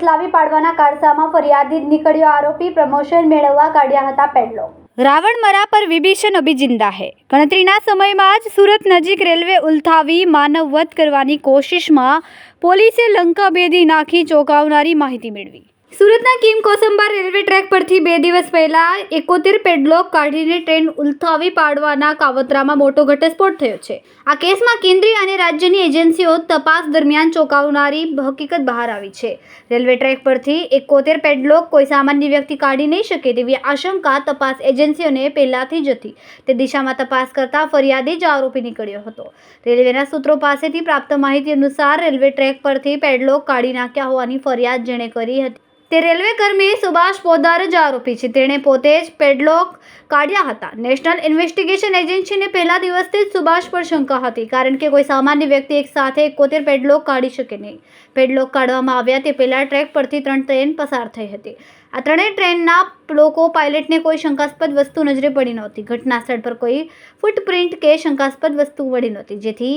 ઉથલાવી પાડવાના કારસામાં ફરિયાદી નીકળ્યો આરોપી પ્રમોશન મેળવવા કાઢ્યા હતા પેડલો રાવણમરા પર વિભીષણ અભી જિંદા હે. ગણતરીના સમયમાં જ સુરત નજીક રેલવે ઉલથાવી માનવવધ કરવાની કોશિશમાં પોલીસે લંકા બેદી નાખી ચોંકાવનારી માહિતી મેળવી. સુરતના કિમ કોસંબા રેલવે ટ્રેક પરથી બે દિવસ પહેલા એકોતેર પેડલોક કાઢીને ટ્રેન ઉલથાવી પાડવાના કાવતરામાં મોટો ઘટસ્ફોટ થયો છે. આ કેસમાં કેન્દ્રીય અને રાજ્યની એજન્સીઓ તપાસ દરમિયાન ચોંકાવનારી હકીકત બહાર આવી છે. રેલવે ટ્રેક પરથી એકોતેર પેડલોક કોઈ સામાન્ય વ્યક્તિ કાઢી નહીં શકે તેવી આશંકા તપાસ એજન્સીઓને પહેલાથી જ હતી. તે દિશામાં તપાસ કરતા ફરિયાદી જ આરોપી નીકળ્યો હતો. રેલવેના સૂત્રો પાસેથી પ્રાપ્ત માહિતી અનુસાર રેલવે ટ્રેક પરથી પેડલોક કાઢી નાખ્યા હોવાની ફરિયાદ જેણે કરી હતી. તે રેલવે કર્મી સુભાષ પોદાર જ આરોપી છે. તેણે પોતે જ પેડલોક કાઢ્યા હતા. નેશનલ ઇન્વેસ્ટિગેશન એજન્સીને પહેલા દિવસથી જ સુભાષ પર શંકા હતી, કારણ કે કોઈ સામાન્ય વ્યક્તિ એક સાથે એકોતેર પેડલોક કાઢી શકે નહીં. પેડલોક કાઢવામાં આવ્યા તે પહેલાં ટ્રેક પરથી ત્રણ ટ્રેન પસાર થઈ હતી. આ ત્રણેય ટ્રેનના લોકો પાયલટને કોઈ શંકાસ્પદ વસ્તુ નજરે પડી નહોતી. ઘટના સ્થળ પર કોઈ ફૂટપ્રિન્ટ કે શંકાસ્પદ વસ્તુ પડી નહોતી. જેથી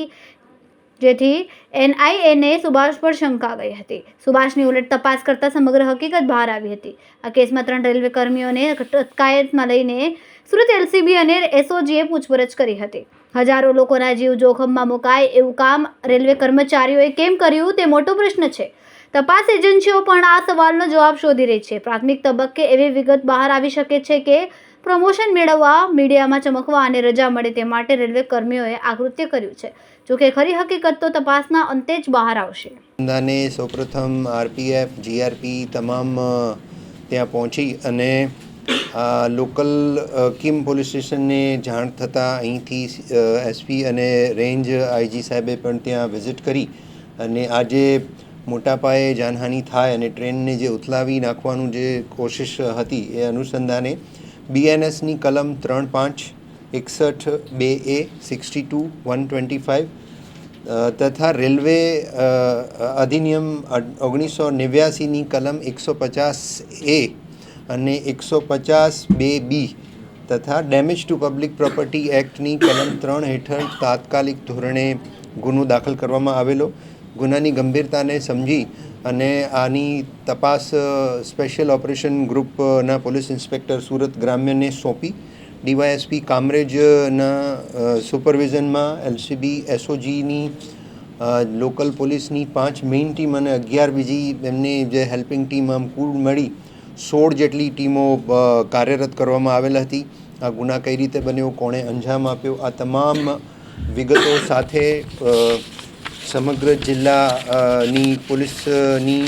જેથી એનઆઈએને સુભાષ પર શંકા ગઈ હતી. સુભાષની ઉલટ તપાસ કરતા સમગ્ર હકીકત બહાર આવી હતી. આ કેસમાં ત્રણ રેલવે કર્મીઓને અટકાયતમાં લઈને સુરત એલસીબી અને એસઓજીએ પૂછપરછ કરી હતી. હજારો લોકોના જીવ જોખમમાં મુકાય એવું કામ રેલવે કર્મચારીઓએ કેમ કર્યું તે મોટો પ્રશ્ન છે. તપાસ એજન્સીઓ પણ આ સવાલનો જવાબ શોધી રહી છે. પ્રાથમિક તબક્કે એવી વિગત બહાર આવી શકે છે કે પ્રમોશન મેળવવા, મીડિયામાં ચમકવા અને રજા મળે તે માટે રેલવે કર્મીઓએ આ કૃત્ય કર્યું છે. જોકે ખરી હકીકત તો તપાસના અંતે જ બહાર આવશે. દાને સૌપ્રથમ આરપીએફ, જીઆરપી તમામ ત્યાં પહોંચી અને લોકલ કિમ પોલીસ સ્ટેશનને જાણ થતાં અહીંથી એસપી અને રેન્જ આઈજી સાહેબે પણ ત્યાં વિઝિટ કરી અને આજે મોટા પાયે જાનહાનિ થાય અને ટ્રેનને જે ઉથલાવી નાખવાનું જે કોશિશ હતી એ અનુસંધાને બીએનએસની કલમ ત્રણ પાંચ એકસઠ બે A sixty two one twenty five તથા રેલવે અધિનિયમ ઓગણીસો નેવ્યાસીની કલમ એકસો પચાસ એ અને એકસો પચાસ બે બી તથા ડેમેજ ટુ પબ્લિક પ્રોપર્ટી એક્ટની કલમ ત્રણ હેઠળ તાત્કાલિક ધોરણે ગુનો દાખલ કરવામાં આવેલો. ગુનાની ગંભીરતાને સમજી અને આની તપાસ સ્પેશિયલ ઓપરેશન ગ્રુપના પોલીસ ઇન્સ્પેક્ટર સુરત ગ્રામ્યને સોંપી. ડીવાયએસપી કામરેજના સુપરવિઝનમાં એલસીબી, એસઓજીની લોકલ પોલીસની પાંચ મેઇન ટીમ અને અગિયાર બીજી એમની જે હેલ્પિંગ ટીમ આમ કુલ મળી સોળ જેટલી ટીમો કાર્યરત કરવામાં આવેલ હતી. આ ગુના કઈ રીતે બન્યો, કોણે અંજામ આપ્યો, આ તમામ વિગતો સાથે સમગ્ર જિલ્લાની પોલીસની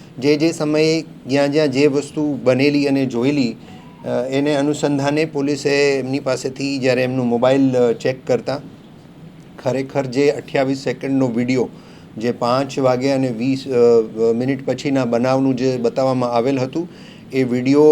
જે જે સમયે જ્યાં જ્યાં જે વસ્તુ બનેલી અને જોયેલી એને અનુસંધાને પોલીસે એમની પાસેથી જ્યારે એમનું મોબાઈલ ચેક કરતા, ખરેખર જે અઠ્યાવીસ સેકન્ડનો વીડિયો જે પાંચ વાગે અને વીસ મિનિટ પછીના બનાવનું જે બતાવવામાં આવેલ હતું, એ વીડિયો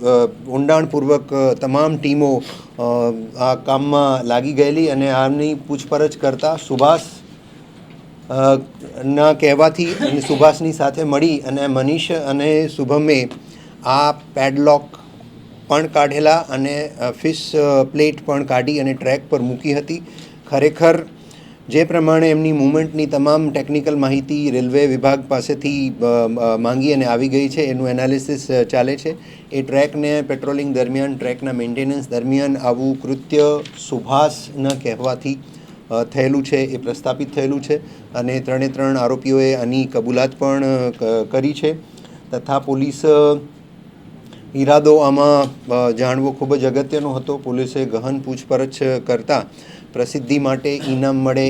ઊંડાણપૂર્વક તમામ ટીમો આ કામમાં લાગી ગયેલી અને આમની પૂછપરછ કરતાં સુભાષ ના કહેવાથી અને સુભાષની સાથે મળી અને મનીષ અને શુભમે આ પેડલોક પણ કાઢેલા અને ફિશ પ્લેટ પણ કાઢી અને ટ્રેક પર મૂકી હતી. ખરેખર જે પ્રમાણે એમની મુવમેન્ટની તમામ ટેકનિકલ માહિતી રેલવે વિભાગ પાસેથી માંગી અને આવી ગઈ છે. એનું એનાલિસિસ ચાલે છે. એ ટ્રેકને પેટ્રોલિંગ દરમિયાન ટ્રેકના મેન્ટેનન્સ દરમિયાન આવું કૃત્ય સુભાષના કહેવાથી થયેલું છે, એ પ્રસ્થાપિત થયેલું છે. અને ત્રણે ત્રણ આરોપીઓએ આની કબૂલાત પણ કરી છે. તથા પોલીસ ઈરાદો આમાં જાણવો ખૂબ જ અગત્યનો હતો. પોલીસે ગહન પૂછપરછ કરતાં પ્રસિદ્ધિ માટે ઇનામ મળે